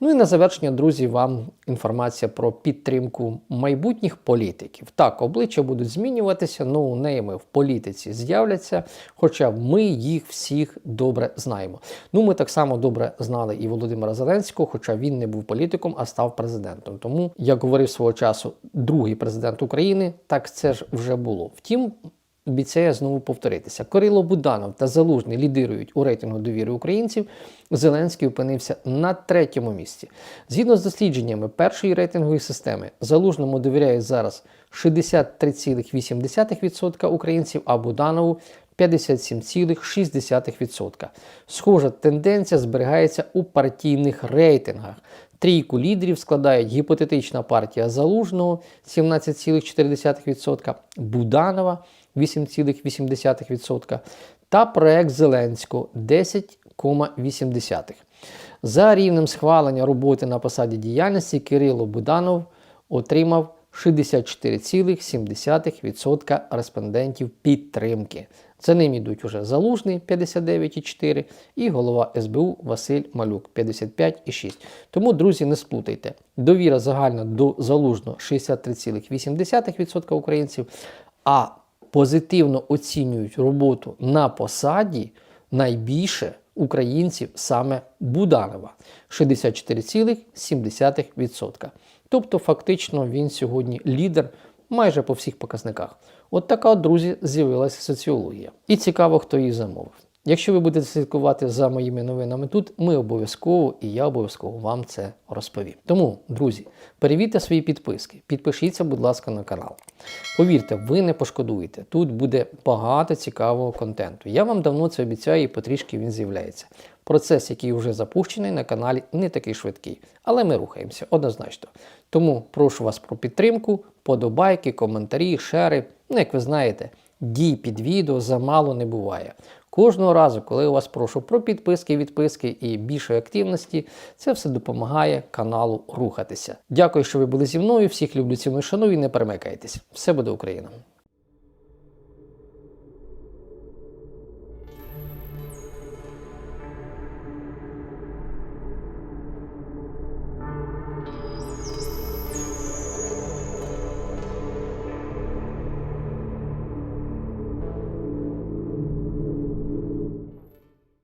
Ну і на завершення, друзі, вам інформація про підтримку майбутніх політиків. Так, обличчя будуть змінюватися, ноунейми в політиці з'являться, хоча ми їх всіх добре знаємо. Ну, ми так само добре знали і Володимира Зеленського, хоча він не був політиком, а став президентом. Тому, як говорив свого часу другий президент України, так це ж вже було. Втім, обіцяє знову повторитися. Кирило Буданов та Залужний лідирують у рейтингу довіри українців. Зеленський опинився на третьому місці. Згідно з дослідженнями першої рейтингової системи, Залужному довіряють зараз 63,8% українців, а Буданову 57,6%. Схожа тенденція зберігається у партійних рейтингах. Трійку лідерів складають гіпотетична партія Залужного 17,4%, Буданова 8,8% та проект Зеленського 10,8%. За рівнем схвалення роботи на посаді діяльності Кирило Буданов отримав 64,7% респондентів підтримки. За ним йдуть уже Залужний 59,4 і голова СБУ Василь Малюк 55,6. Тому, друзі, не сплутайте. Довіра загальна до Залужного 63,8% українців, а позитивно оцінюють роботу на посаді найбільше українців саме Буданова 64,7%. Тобто, фактично, він сьогодні лідер майже по всіх показниках. От така, друзі, з'явилася соціологія. І цікаво, хто її замовив. Якщо ви будете слідкувати за моїми новинами тут, ми обов'язково і я обов'язково вам це розповім. Тому, друзі, перевірте свої підписки, підпишіться, будь ласка, на канал. Повірте, ви не пошкодуєте. Тут буде багато цікавого контенту. Я вам давно це обіцяю і потрішки він з'являється. Процес, який вже запущений на каналі, не такий швидкий, але ми рухаємося однозначно. Тому прошу вас про підтримку, подобайки, коментарі, шери. Ну, як ви знаєте, дій під відео замало не буває. Кожного разу, коли я вас прошу про підписки, відписки і більшої активності, це все допомагає каналу рухатися. Дякую, що ви були зі мною. Всіх люблю ціную шаную і не перемикайтесь. Все буде Україна!